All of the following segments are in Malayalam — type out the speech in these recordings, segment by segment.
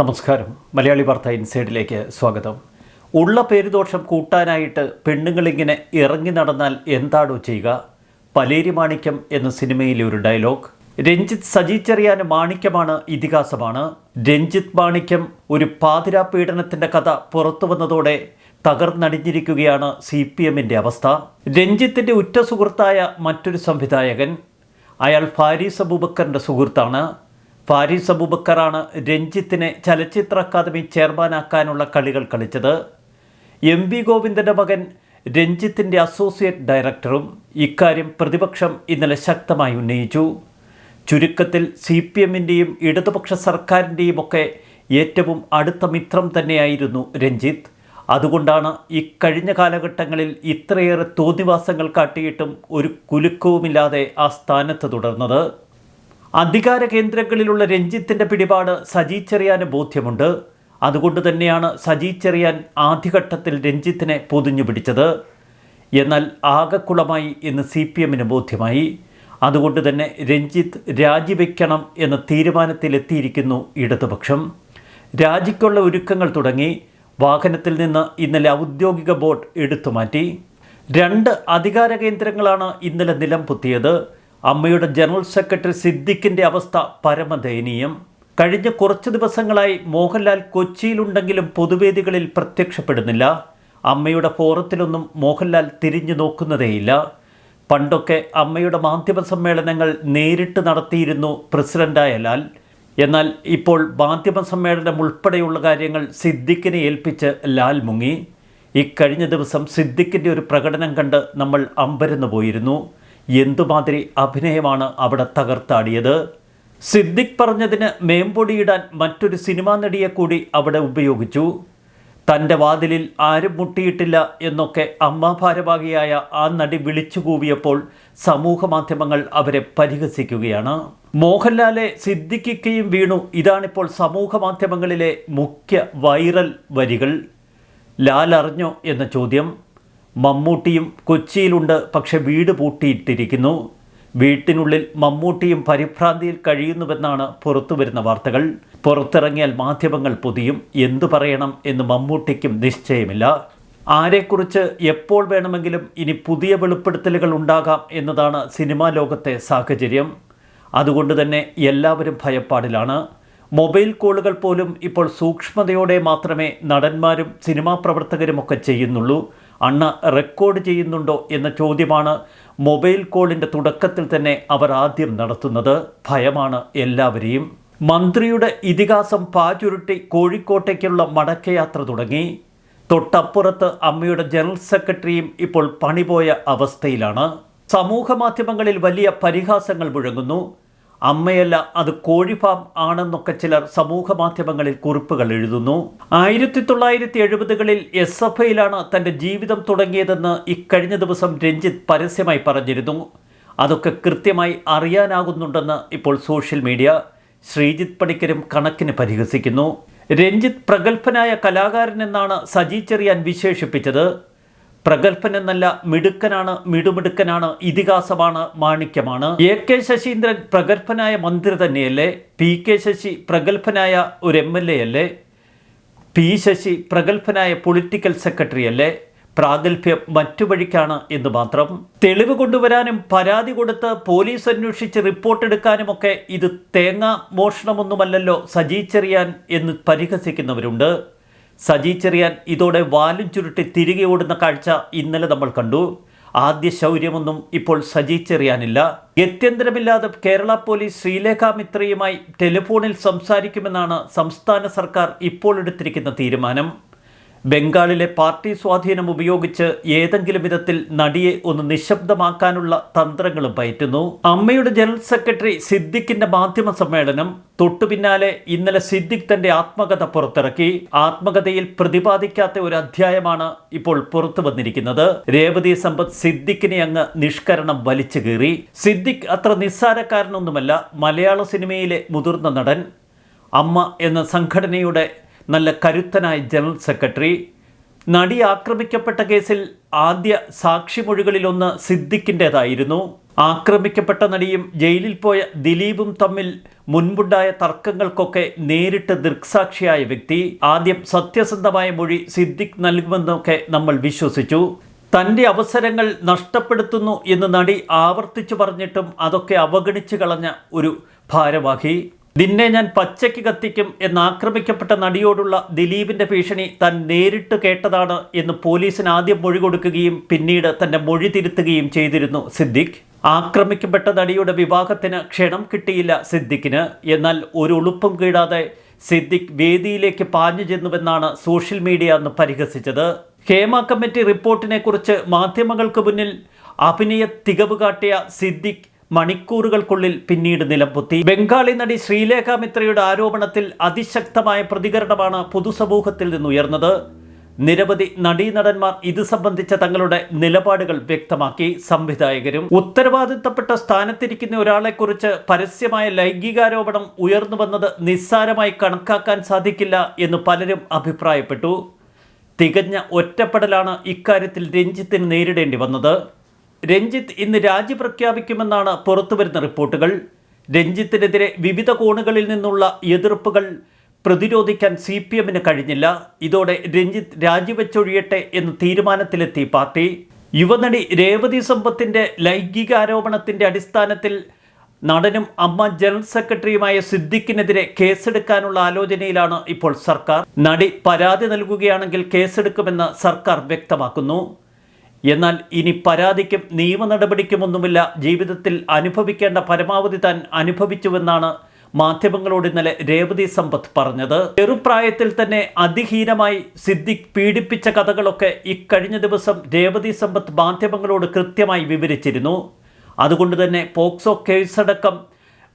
നമസ്കാരം. മലയാളി വാർത്ത ഇൻസൈഡിലേക്ക് സ്വാഗതം. ഉള്ള പേരുദോഷം കൂട്ടാനായിട്ട് പെണ്ണുങ്ങളിങ്ങനെ ഇറങ്ങി നടന്നാൽ എന്താണോ ചെയ്യുക? പലേരി മാണിക്യം എന്ന സിനിമയിലെ ഒരു ഡയലോഗ്. രഞ്ജിത്ത് സജി ചെറിയാൻ മാണിക്യമാണ് ഇതിഹാസമാണ്. രഞ്ജിത്ത് മാണിക്യം ഒരു പാതിരാ പീഡനത്തിന്റെ കഥ പുറത്തു വന്നതോടെ തകർന്നടിഞ്ഞിരിക്കുകയാണ് സി പി എമ്മിന്റെ അവസ്ഥ. രഞ്ജിത്തിന്റെ ഉറ്റ സുഹൃത്തായ മറ്റൊരു സംവിധായകൻ. അയാൾ ഫാരീസ് അബൂബക്കറിന്റെ സുഹൃത്താണ്. ഫാരീസ് അബൂബക്കറാണ് രഞ്ജിത്തിനെ ചലച്ചിത്ര അക്കാദമി ചെയർമാനാക്കാനുള്ള കളികൾ കളിച്ചത്. എം വി ഗോവിന്ദന്റെ മകൻ രഞ്ജിത്തിന്റെ അസോസിയേറ്റ് ഡയറക്ടറും ഇക്കാര്യം പ്രതിപക്ഷം ഇന്നലെ ശക്തമായി ഉന്നയിച്ചു. ചുരുക്കത്തിൽ സി പി എമ്മിന്റെയും ഇടതുപക്ഷ സർക്കാരിന്റെയും ഒക്കെ ഏറ്റവും അടുത്ത മിത്രം തന്നെയായിരുന്നു രഞ്ജിത്ത്. അതുകൊണ്ടാണ് ഇക്കഴിഞ്ഞ കാലഘട്ടങ്ങളിൽ ഇത്രയേറെ തോന്നിവാസങ്ങൾ കാട്ടിയിട്ടും ഒരു കുലുക്കവുമില്ലാതെ ആ സ്ഥാനത്ത് തുടർന്നത്. അധികാര കേന്ദ്രങ്ങളിലുള്ള രഞ്ജിത്തിന്റെ പിടിപാട് സജി ചെറിയാന് ബോധ്യമുണ്ട്. അതുകൊണ്ട് തന്നെയാണ് സജി ചെറിയാൻ ആദ്യഘട്ടത്തിൽ രഞ്ജിത്തിനെ പൊതിഞ്ഞു പിടിച്ചത്. എന്നാൽ ആകക്കുളമായി എന്ന് സി പി എമ്മിന് ബോധ്യമായി. അതുകൊണ്ട് തന്നെ രഞ്ജിത്ത് രാജിവെക്കണം എന്ന തീരുമാനത്തിലെത്തിയിരിക്കുന്നു ഇടതുപക്ഷം. രാജിക്കുള്ള ഒരുക്കങ്ങൾ തുടങ്ങി. വാഹനത്തിൽ നിന്ന് ഇന്നലെ ഔദ്യോഗിക ബോർഡ് എടുത്തുമാറ്റി രണ്ട് അധികാര കേന്ദ്രങ്ങളാണ് ഇന്നലെ നിലം പൊത്തിയത് അമ്മയുടെ ജനറൽ സെക്രട്ടറി സിദ്ദിഖിന്റെ അവസ്ഥ പരമദയനീയം. കഴിഞ്ഞ കുറച്ച് ദിവസങ്ങളായി മോഹൻലാൽ കൊച്ചിയിലുണ്ടെങ്കിലും പൊതുവേദികളിൽ പ്രത്യക്ഷപ്പെടുന്നില്ല. അമ്മയുടെ ഫോറത്തിലൊന്നും മോഹൻലാൽ തിരിഞ്ഞു നോക്കുന്നതേയില്ല. പണ്ടൊക്കെ അമ്മയുടെ മാധ്യമ സമ്മേളനങ്ങൾ നേരിട്ട് നടത്തിയിരുന്നു പ്രസിഡന്റായ ലാൽ. എന്നാൽ ഇപ്പോൾ മാധ്യമ സമ്മേളനം ഉൾപ്പെടെയുള്ള കാര്യങ്ങൾ സിദ്ദിഖിനെ ഏൽപ്പിച്ച് ലാൽ മുങ്ങി. ഇക്കഴിഞ്ഞ ദിവസം സിദ്ദിഖിന്റെ ഒരു പ്രകടനം കണ്ട് നമ്മൾ അമ്പരന്ന് പോയിരുന്നു എന്തുമാതിരി അഭിനയമാണ് അവിടെ തകർത്താടിയത്? സിദ്ദിഖ് പറഞ്ഞതിന് മേമ്പൊടിയിടാൻ മറ്റൊരു സിനിമാ നടിയെ കൂടി അവിടെ ഉപയോഗിച്ചു. തന്റെ വാതിലിൽ ആരും മുട്ടിയിട്ടില്ല എന്നൊക്കെ അമ്മ ഭാരവാഹിയായ ആ നടി വിളിച്ചു കൂവിയപ്പോൾ സമൂഹ മാധ്യമങ്ങൾ അവരെ പരിഹസിക്കുകയാണ്. മോഹൻലാലെ സിദ്ദിഖിക്കയും വീണു. ഇതാണിപ്പോൾ സമൂഹ മാധ്യമങ്ങളിലെ മുഖ്യ വൈറൽ വരികൾ. ലാലറിഞ്ഞോ എന്ന ചോദ്യം. മമ്മൂട്ടിയും കൊച്ചിയിലുണ്ട്. പക്ഷെ വീട് പൂട്ടിയിട്ടിരിക്കുന്നു. വീട്ടിനുള്ളിൽ മമ്മൂട്ടിയും പരിഭ്രാന്തിയിൽ കഴിയുന്നുവെന്നാണ് പുറത്തു വരുന്ന വാർത്തകൾ. പുറത്തിറങ്ങിയാൽ മാധ്യമങ്ങൾ പൊതിയും. എന്തു പറയണം എന്ന് മമ്മൂട്ടിക്കും നിശ്ചയമില്ല. ആരെക്കുറിച്ച് എപ്പോൾ വേണമെങ്കിലും ഇനി പുതിയ വെളിപ്പെടുത്തലുകൾ ഉണ്ടാകാം എന്നതാണ് സിനിമാ ലോകത്തെ സാഹചര്യം. അതുകൊണ്ട് തന്നെ എല്ലാവരും ഭയപ്പാടിലാണ്. മൊബൈൽ കോളുകൾ പോലും ഇപ്പോൾ സൂക്ഷ്മതയോടെ മാത്രമേ നടന്മാരും സിനിമാ പ്രവർത്തകരുമൊക്കെ ചെയ്യുന്നുള്ളൂ. അണ്ണ റെക്കോർഡ് ചെയ്യുന്നുണ്ടോ എന്ന ചോദ്യമാണ് മൊബൈൽ കോളിന്റെ തുടക്കത്തിൽ തന്നെ അവർ ആദ്യം നടത്തുന്നത്. ഭയമാണ് എല്ലാവരെയും. മന്ത്രിയുടെ ഇതിഹാസം പാചുരുട്ടി കോഴിക്കോട്ടേക്കുള്ള മടക്കയാത്ര തുടങ്ങി. തൊട്ടപ്പുറത്ത് അമ്മയുടെ ജനറൽ സെക്രട്ടറിയും ഇപ്പോൾ പണിപോയ അവസ്ഥയിലാണ്. സമൂഹ മാധ്യമങ്ങളിൽ വലിയ പരിഹാസങ്ങൾ മുഴങ്ങുന്നു. അമ്മയല്ല അത് കോഴിഫാം ആണെന്നൊക്കെ ചിലർ സമൂഹ മാധ്യമങ്ങളിൽ കുറിപ്പുകൾ എഴുതുന്നു. ആയിരത്തി തൊള്ളായിരത്തി എഴുപതുകളിൽ എസ് എഫ് ഐയിലാണ് തന്റെ ജീവിതം തുടങ്ങിയതെന്ന് ഇക്കഴിഞ്ഞ ദിവസം രഞ്ജിത്ത് പരസ്യമായി പറഞ്ഞിരുന്നു. അതൊക്കെ കൃത്യമായി അറിയാനാകുന്നുണ്ടെന്ന് ഇപ്പോൾ സോഷ്യൽ മീഡിയ ശ്രീജിത്ത് പണിക്കരും കണക്കിന് പരിഹസിക്കുന്നു. രഞ്ജിത്ത് പ്രഗത്ഭനായ കലാകാരൻ എന്നാണ് സജി ചെറിയാൻ വിശേഷിപ്പിച്ചത്. പ്രഗത്ഭൻ എന്നല്ല മിടുക്കനാണ് മിടുമിടുക്കനാണ് ഇതിഹാസമാണ് മാണിക്യമാണ്. എ കെ ശശീന്ദ്രൻ പ്രഗത്ഭനായ മന്ത്രി തന്നെയല്ലേ? പി കെ ശശി പ്രഗത്ഭനായ ഒരു എം എൽ എ അല്ലേ പി ശശി പ്രഗത്ഭനായ പൊളിറ്റിക്കൽ സെക്രട്ടറി അല്ലേ പ്രാഗൽഭ്യം മറ്റു വഴിക്കാണ് എന്ന് മാത്രം. തെളിവ് കൊണ്ടുവരാനും പരാതി കൊടുത്ത് പോലീസ് അന്വേഷിച്ച് റിപ്പോർട്ട് എടുക്കാനുമൊക്കെ ഇത് തേങ്ങ മോഷണമൊന്നുമല്ലല്ലോ സജീച്ചെറിയാൻ എന്ന് പരിഹസിക്കുന്നവരുണ്ട്. സജി ചെറിയാൻ ഇതോടെ വാലും ചുരുട്ടി തിരികെ ഓടുന്ന കാഴ്ച ഇന്നലെ നമ്മൾ കണ്ടു. ആദ്യ ശൗര്യമൊന്നും ഇപ്പോൾ സജി ചെറിയാനില്ല. ഗത്യന്തരമില്ലാതെ കേരള പോലീസ് ശ്രീലേഖ മിത്രയുമായി ടെലിഫോണിൽ സംസാരിക്കുമെന്നാണ് സംസ്ഥാന സർക്കാർ ഇപ്പോൾ എടുത്തിരിക്കുന്ന തീരുമാനം. ബംഗാളിലെ പാർട്ടി സ്വാധീനം ഉപയോഗിച്ച് ഏതെങ്കിലും വിധത്തിൽ നടിയെ ഒന്ന് നിശബ്ദമാക്കാനുള്ള തന്ത്രങ്ങളും പയറ്റുന്നു. അമ്മയുടെ ജനറൽ സെക്രട്ടറി സിദ്ദിഖിന്റെ മാധ്യമ സമ്മേളനം തൊട്ടു പിന്നാലെ ഇന്നലെ സിദ്ദിഖ് തന്റെ ആത്മകഥ പുറത്തിറക്കി. ആത്മകഥയിൽ പ്രതിപാദിക്കാത്ത ഒരു അധ്യായമാണ് ഇപ്പോൾ പുറത്തു വന്നിരിക്കുന്നത്. രേവതി സമ്പത്ത് സിദ്ദിഖിനെ അങ്ങ് നിഷ്കരണം വലിച്ചു കീറി. സിദ്ദിഖ് അത്ര നിസ്സാരക്കാരനൊന്നുമല്ല മലയാള സിനിമയിലെ മുതിർന്ന നടൻ. അമ്മ എന്ന സംഘടനയുടെ നല്ല കരുത്തനായ ജനറൽ സെക്രട്ടറി. നടി ആക്രമിക്കപ്പെട്ട കേസിൽ ആദ്യ സാക്ഷിമൊഴികളിലൊന്ന് സിദ്ദിഖിന്റേതായിരുന്നു ആക്രമിക്കപ്പെട്ട നടിയും ജയിലിൽ പോയ ദിലീപും തമ്മിൽ മുൻപുണ്ടായ തർക്കങ്ങൾക്കൊക്കെ നേരിട്ട് ദൃക്സാക്ഷിയായ വ്യക്തി. ആദ്യം സത്യസന്ധമായ മൊഴി സിദ്ദിഖ് നൽകുമെന്നൊക്കെ നമ്മൾ വിശ്വസിച്ചു. തന്റെ അവസരങ്ങൾ നഷ്ടപ്പെടുത്തുന്നു എന്ന് നടി ആവർത്തിച്ചു പറഞ്ഞിട്ടും അതൊക്കെ അവഗണിച്ചു കളഞ്ഞ ഒരു ഭാരവാഹി. നിന്നെ ഞാൻ പച്ചയ്ക്ക് കത്തിക്കും എന്ന് ആക്രമിക്കപ്പെട്ട നടിയോടുള്ള ദിലീപിന്റെ ഭീഷണി താൻ നേരിട്ട് കേട്ടതാണ് എന്ന് പോലീസിന് ആദ്യം മൊഴി കൊടുക്കുകയും പിന്നീട് തന്റെ മൊഴി തിരുത്തുകയും ചെയ്തിരുന്നു സിദ്ദിഖ്. ആക്രമിക്കപ്പെട്ട നടിയുടെ വിവാഹത്തിന് ക്ഷണം കിട്ടിയില്ല സിദ്ദിഖിന്. എന്നാൽ ഒരു ഉളുപ്പും കീടാതെ സിദ്ദിഖ് വേദിയിലേക്ക് പാഞ്ഞു ചെന്നുവെന്നാണ് സോഷ്യൽ മീഡിയ അന്ന് പരിഹസിച്ചത്. ഹേമ കമ്മിറ്റി റിപ്പോർട്ടിനെ കുറിച്ച് മാധ്യമങ്ങൾക്ക് മുന്നിൽ അഭിനയ തികവ് കാട്ടിയ സിദ്ദിഖ് മണിക്കൂറുകൾക്കുള്ളിൽ പിന്നീട് നിലംപൊത്തി. ബംഗാളി നടി ശ്രീലേഖ മിത്രയുടെ ആരോപണത്തിൽ അതിശക്തമായ പ്രതികരണമാണ് പൊതുസമൂഹത്തിൽ നിന്നുയർന്നത്. നിരവധി നടീനടന്മാർ ഇത് സംബന്ധിച്ച തങ്ങളുടെ നിലപാടുകൾ വ്യക്തമാക്കി. സംവിധായകരും ഉത്തരവാദിത്തപ്പെട്ട സ്ഥാനത്തിരിക്കുന്ന ഒരാളെക്കുറിച്ച് പരസ്യമായ ലൈംഗികാരോപണം ഉയർന്നു വന്നത് നിസ്സാരമായി കണക്കാക്കാൻ സാധിക്കില്ല എന്ന് പലരും അഭിപ്രായപ്പെട്ടു. തികഞ്ഞ ഒറ്റപ്പെടലാണ് ഇക്കാര്യത്തിൽ രഞ്ജിത്തിന് നേരിടേണ്ടി വന്നത്. രഞ്ജിത്ത് ഇന്ന് രാജി പ്രഖ്യാപിക്കുമെന്നാണ് പുറത്തുവരുന്ന റിപ്പോർട്ടുകൾ. രഞ്ജിത്തിനെതിരെ വിവിധ കോണുകളിൽ നിന്നുള്ള എതിർപ്പുകൾ പ്രതിരോധിക്കാൻ സി പി എമ്മിന് കഴിഞ്ഞില്ല. ഇതോടെ രഞ്ജിത്ത് രാജിവെച്ചൊഴിയട്ടെ എന്ന് തീരുമാനത്തിലെത്തി പാർട്ടി. യുവനടി രേവതി സമ്പത്തിന്റെ ലൈംഗികാരോപണത്തിന്റെ അടിസ്ഥാനത്തിൽ നടനും അമ്മ ജനറൽ സെക്രട്ടറിയുമായ സിദ്ദിഖിനെതിരെ കേസെടുക്കാനുള്ള ആലോചനയിലാണ് ഇപ്പോൾ സർക്കാർ. നടി പരാതി നൽകുകയാണെങ്കിൽ കേസെടുക്കുമെന്ന് സർക്കാർ വ്യക്തമാക്കുന്നു. എന്നാൽ ഇനി പരാതിക്കും നിയമ നടപടിക്കുമൊന്നുമില്ല ജീവിതത്തിൽ അനുഭവിക്കേണ്ട പരമാവധി താൻ അനുഭവിച്ചുവെന്നാണ് മാധ്യമങ്ങളോട് ഇന്നലെ രേവതി സമ്പത്ത് പറഞ്ഞത്. ചെറുപ്രായത്തിൽ തന്നെ അതിഹീനമായി സിദ്ദിഖ് പീഡിപ്പിച്ച കഥകളൊക്കെ ഇക്കഴിഞ്ഞ ദിവസം രേവതി സമ്പത്ത് മാധ്യമങ്ങളോട് കൃത്യമായി വിവരിച്ചിരുന്നു. അതുകൊണ്ട് തന്നെ പോക്സോ കേസടക്കം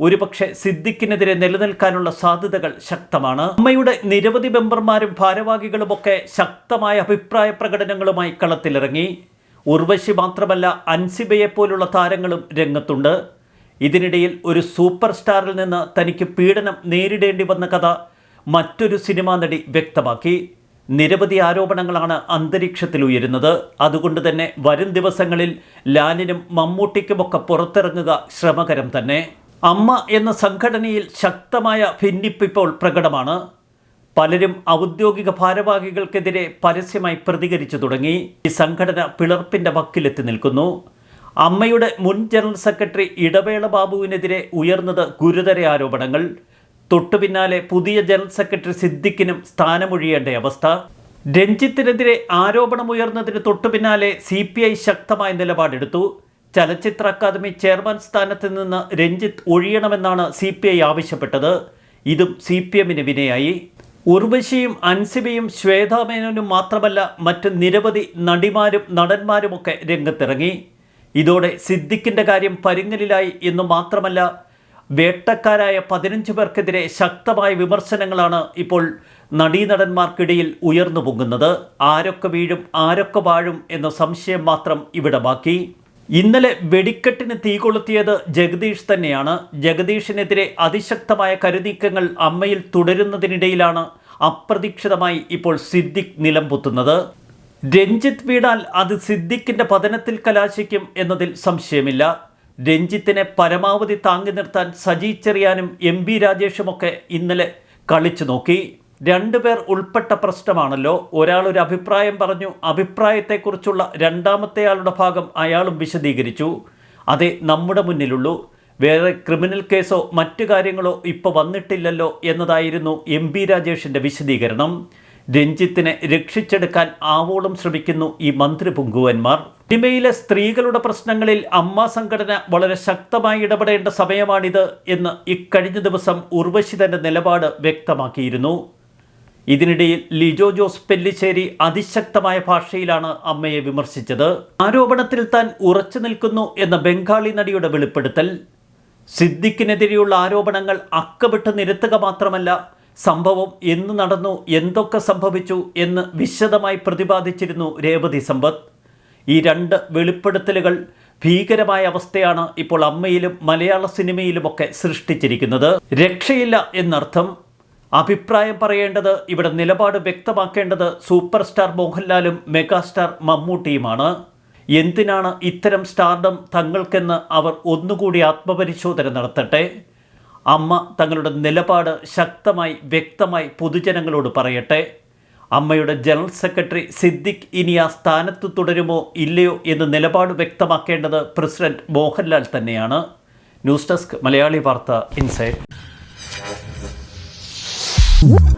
ഒരുപക്ഷെ സിദ്ദിഖിനെതിരെ നിലനിൽക്കാനുള്ള സാധ്യതകൾ ശക്തമാണ്. അമ്മയുടെ നിരവധി മെമ്പർമാരും ഭാരവാഹികളുമൊക്കെ ശക്തമായ അഭിപ്രായ പ്രകടനങ്ങളുമായി കളത്തിലിറങ്ങി. ഉർവശി മാത്രമല്ല അൻസിബയെപ്പോലുള്ള താരങ്ങളും രംഗത്തുണ്ട്. ഇതിനിടയിൽ ഒരു സൂപ്പർ സ്റ്റാറിൽ നിന്ന് തനിക്ക് പീഡനം നേരിടേണ്ടി വന്ന കഥ മറ്റൊരു സിനിമാ നടി വ്യക്തമാക്കി. നിരവധി ആരോപണങ്ങളാണ് അന്തരീക്ഷത്തിൽ ഉയരുന്നത്. അതുകൊണ്ട് തന്നെ വരും ദിവസങ്ങളിൽ ലാലിനും മമ്മൂട്ടിക്കുമൊക്കെ പുറത്തിറങ്ങുക ശ്രമകരം തന്നെ. അമ്മ എന്ന സംഘടനയിൽ ശക്തമായ ഭിന്നിപ്പ് ഇപ്പോൾ പ്രകടമാണ്. പലരും ഔദ്യോഗിക ഭാരവാഹികൾക്കെതിരെ പരസ്യമായി പ്രതികരിച്ചു തുടങ്ങി. ഈ സംഘടന പിളർപ്പിന്റെ വക്കിലെത്തി നിൽക്കുന്നു. അമ്മയുടെ മുൻ ജനറൽ സെക്രട്ടറി ഇടവേള ബാബുവിനെതിരെ ഉയർന്നത് ഗുരുതര ആരോപണങ്ങൾ. തൊട്ടു പിന്നാലെ പുതിയ ജനറൽ സെക്രട്ടറി സിദ്ദിഖിനും സ്ഥാനമൊഴിയേണ്ട അവസ്ഥ. രഞ്ജിത്തിനെതിരെ ആരോപണമുയർന്നതിന് തൊട്ടു പിന്നാലെ സി പി ഐ ശക്തമായ നിലപാടെടുത്തു. ചലച്ചിത്ര അക്കാദമി ചെയർമാൻ സ്ഥാനത്ത് നിന്ന് രഞ്ജിത്ത് ഒഴിയണമെന്നാണ് സി പി ഐ ആവശ്യപ്പെട്ടത്. ഇതും സി പി എമ്മിന് വിനയായി. ഉർവശിയും അൻസിബയും ശ്വേതാമേനോനും മാത്രമല്ല മറ്റ് നിരവധി നടിമാരും നടന്മാരുമൊക്കെ രംഗത്തിറങ്ങി. ഇതോടെ സിദ്ദിഖിന്റെ കാര്യം പരിങ്ങലിലായി എന്ന് മാത്രമല്ല വേട്ടക്കാരായ പതിനഞ്ച് പേർക്കെതിരെ ശക്തമായ വിമർശനങ്ങളാണ് ഇപ്പോൾ നടീനടന്മാർക്കിടയിൽ ഉയർന്നു പൊങ്ങുന്നത്. ആരൊക്കെ വീഴും ആരൊക്കെ വാഴും എന്ന സംശയം മാത്രം ഇവിടെ ബാക്കി. ഇന്നലെ വെടിക്കെട്ടിന് തീ കൊളുത്തിയത് ജഗദീഷ് തന്നെയാണ്. ജഗദീഷിനെതിരെ അതിശക്തമായ കരുനീക്കങ്ങൾ അമ്മയിൽ തുടരുന്നതിനിടയിലാണ് അപ്രതീക്ഷിതമായി ഇപ്പോൾ സിദ്ദിഖ് നിലംപൊത്തുന്നത്. രഞ്ജിത്ത് വീണാൽ അത് സിദ്ദിഖിന്റെ പതനത്തിൽ കലാശിക്കും എന്നതിൽ സംശയമില്ല. രഞ്ജിത്തിനെ പരമാവധി താങ്ങി നിർത്താൻ സജി ചെറിയാനും എം ബി രാജേഷുമൊക്കെ ഇന്നലെ കളിച്ചു നോക്കി. രണ്ടുപേർ ഉൾപ്പെട്ട പ്രശ്നമാണല്ലോ. ഒരാൾ ഒരു അഭിപ്രായം പറഞ്ഞു അഭിപ്രായത്തെക്കുറിച്ചുള്ള രണ്ടാമത്തെയാളുടെ ഭാഗം അയാളും വിശദീകരിച്ചു. അതെ നമ്മുടെ മുന്നിലുള്ളൂ. വേറെ ക്രിമിനൽ കേസോ മറ്റു കാര്യങ്ങളോ ഇപ്പോൾ വന്നിട്ടില്ലല്ലോ എന്നതായിരുന്നു എം ബി രാജേഷിന്റെ വിശദീകരണം. രഞ്ജിത്തിനെ രക്ഷിച്ചെടുക്കാൻ ആവോളം ശ്രമിക്കുന്നു ഈ മന്ത്രി പുങ്കുവന്മാർ. സിനിമയിലെ സ്ത്രീകളുടെ പ്രശ്നങ്ങളിൽ അമ്മ സംഘടന വളരെ ശക്തമായി ഇടപെടേണ്ട സമയമാണിത് എന്ന് ഇക്കഴിഞ്ഞ ദിവസം ഉർവശി തന്റെ നിലപാട് വ്യക്തമാക്കിയിരുന്നു. ഇതിനിടയിൽ ലിജോ ജോസ് പെല്ലിശ്ശേരി അതിശക്തമായ ഭാഷയിലാണ് അമ്മയെ വിമർശിച്ചത്. ആരോപണത്തിൽ താൻ ഉറച്ചു നിൽക്കുന്നു എന്ന ബംഗാളി നടിയുടെ വെളിപ്പെടുത്തൽ. സിദ്ദിഖിനെതിരെയുള്ള ആരോപണങ്ങൾ അക്കമിട്ട് നിരത്തുക മാത്രമല്ല സംഭവം എന്ന് നടന്നു എന്തൊക്കെ സംഭവിച്ചു എന്ന് വിശദമായി പ്രതിപാദിച്ചിരുന്നു രേവതി സമ്പത്ത്. ഈ രണ്ട് വെളിപ്പെടുത്തലുകൾ ഭീകരമായ അവസ്ഥയാണ് ഇപ്പോൾ അമ്മയിലും മലയാള സിനിമയിലുമൊക്കെ സൃഷ്ടിച്ചിരിക്കുന്നത്. രക്ഷയില്ല എന്നർത്ഥം അഭിപ്രായം പറയേണ്ടത് ഇവിടെ നിലപാട് വ്യക്തമാക്കേണ്ടത് സൂപ്പർ സ്റ്റാർ മോഹൻലാലും മെഗാസ്റ്റാർ മമ്മൂട്ടിയുമാണ്. എന്തിനാണ് ഇത്തരം സ്റ്റാർഡം തങ്ങൾക്കെന്ന് അവർ ഒന്നുകൂടി ആത്മപരിശോധന നടത്തട്ടെ? അമ്മ തങ്ങളുടെ നിലപാട് ശക്തമായി വ്യക്തമായി പൊതുജനങ്ങളോട് പറയട്ടെ. അമ്മയുടെ ജനറൽ സെക്രട്ടറി സിദ്ദിഖ് ഇനി ആ സ്ഥാനത്ത് തുടരുമോ ഇല്ലയോ എന്ന് നിലപാട് വ്യക്തമാക്കേണ്ടത് പ്രസിഡന്റ് മോഹൻലാൽ തന്നെയാണ്. ന്യൂസ് ഡെസ്ക് മലയാളി വാർത്ത ഇൻസൈഡ് Woo!